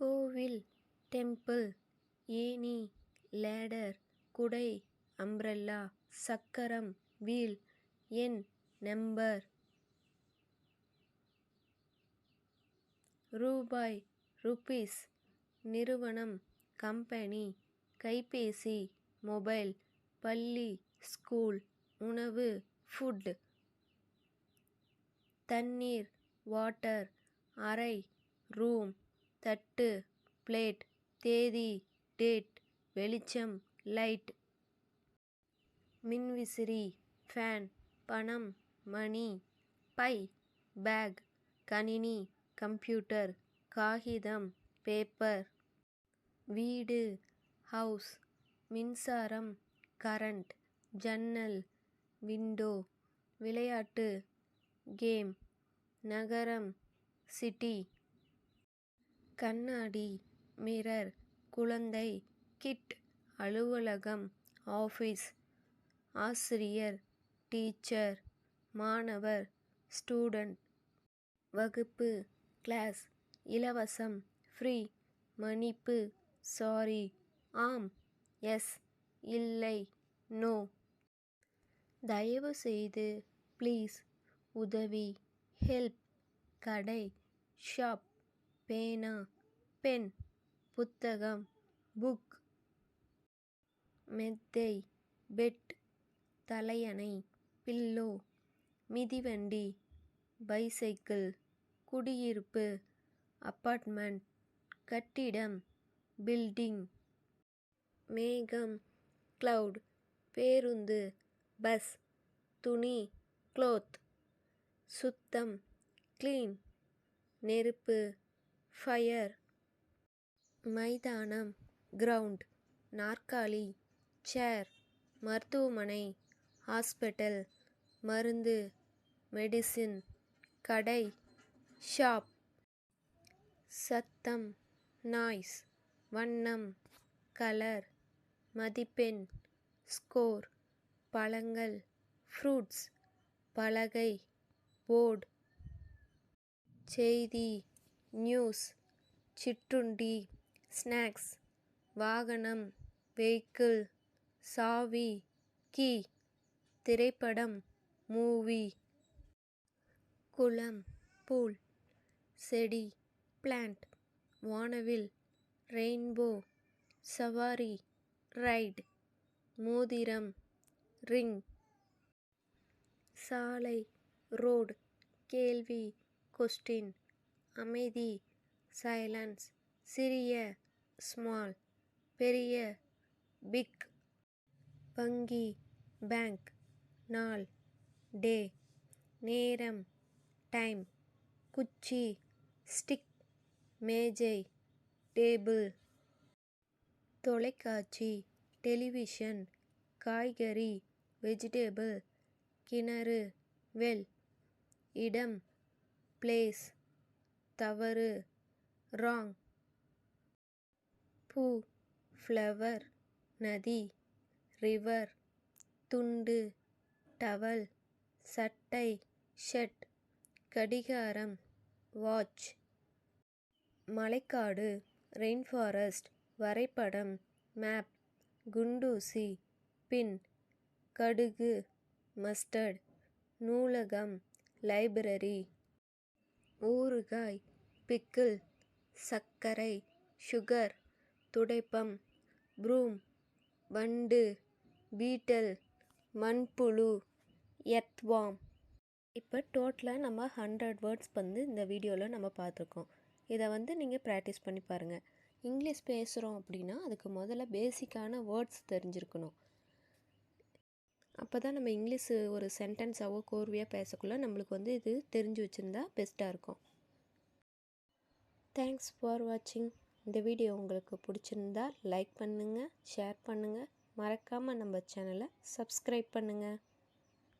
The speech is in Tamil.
கோவில் டெம்பிள் ஏணி லேடர் குடை அம்ப்ரெல்லா சக்கரம் வீல் எண் நம்பர். ரூபாய் ருபீஸ் நிறுவனம் கம்பெனி கைபேசி மொபைல் பள்ளி ஸ்கூல் உணவு ஃபுட். தண்ணீர் வாட்டர் அறை ரூம். தட்டு பிளேட் தேதி டேட் வெளிச்சம் லைட். மின்விசிறி ஃபேன் பணம் மணி பை பேக் கணினி கம்ப்யூட்டர் காகிதம் பேப்பர். வீடு ஹவுஸ் மின்சாரம் கரண்ட் ஜன்னல் விண்டோ விளையாட்டு கேம் நகரம் சிட்டி. கண்ணாடி மிரர் குழந்தை கிட் அலுவலகம் ஆஃபீஸ் ஆசிரியர் டீச்சர் மாணவர் ஸ்டூடண்ட் வகுப்பு கிளாஸ் இலவசம் ஃப்ரீ மன்னிப்பு சாரி ஆம் எஸ் இல்லை நோ. தயவுசெய்து ப்ளீஸ் உதவி ஹெல்ப் கடை ஷாப் பேனா பென் புத்தகம் புக் மெத்தை பெட் தலையணை பில்லோ மிதிவண்டி பைசைக்கிள் குடியிருப்பு அப்பார்ட்மெண்ட் கட்டிடம் பில்டிங் மேகம் கிளவுட் பேருந்து பஸ் துணி க்ளோத் சுத்தம் க்ளீன் நெருப்பு ஃபயர். மைதானம். கிரவுண்ட். நாற்காலி. சேர். மருத்துவமனை. ஹாஸ்பிட்டல். மருந்து. மெடிசின். கடை. ஷாப். சத்தம். நாய்ஸ். வண்ணம். கலர். மதிப்பெண். ஸ்கோர். பழங்கள். ஃப்ரூட்ஸ். பலகை. போர்டு. செய்தி. நியூஸ் சிற்றுண்டி ஸ்நாக்ஸ் வாகனம் வெஹிக்கிள் சாவி கீ திரைப்படம் மூவி. குளம் பூல் செடி பிளான்ட் வானவில் ரெயின்போ சவாரி ரைட் மோதிரம் ரிங். சாலை ரோடு கேள்வி கொஸ்டின். அமைதி சைலன்ஸ் சிறிய ஸ்மால் பெரிய பிக் வங்கி பேங்க் நாள் டே நேரம் டைம் குச்சி ஸ்டிக் மேஜை டேபிள் தொலைக்காட்சி டெலிவிஷன் காய்கறி வெஜிடேபிள் கிணறு வெல் இடம் பிளேஸ் தவறு. ராங் பூ ஃப்ளவர் நதி ரிவர் துண்டு. டவல் சட்டை. ஷெட் கடிகாரம். வாட்ச் மலைக்காடு. ரெயின்ஃபாரஸ்ட் வரைபடம். மேப் குண்டூசி. பின் கடுகு. மஸ்டர்ட் நூலகம். லைப்ரரி ஊறுகாய் பிக்கிள் சர்க்கரை சுகர் துடைப்பம் ப்ரூம் வண்டு பீட்டல் மண்புழு எர்த்வாம். இப்போ டோட்டலாக நம்ம ஹண்ட்ரட் வேர்ட்ஸ் வந்து இந்த வீடியோவில் நம்ம பார்த்துருக்கோம். இதை வந்து நீங்கள் ப்ராக்டிஸ் பண்ணி பாருங்கள் இங்கிலீஷ் பேசுகிறோம் அப்படின்னா அதுக்கு முதல்ல பேசிக்கான வேர்ட்ஸ் தெரிஞ்சிருக்கணும். அப்போ தான் நம்ம இங்கிலீஷ் ஒரு சென்டென்ஸாவோ கோர்வையாக பேசக்குள்ள நம்மளுக்கு வந்து இது தெரிஞ்சு வச்சுருந்தா பெஸ்ட்டாக இருக்கும். தேங்க்ஸ் ஃபார் வாட்சிங் இந்த வீடியோ உங்களுக்கு பிடிச்சிருந்தா லைக் பண்ணுங்கள் ஷேர் பண்ணுங்கள் மறக்காமல் நம்ம சேனலை சப்ஸ்கிரைப் பண்ணுங்கள்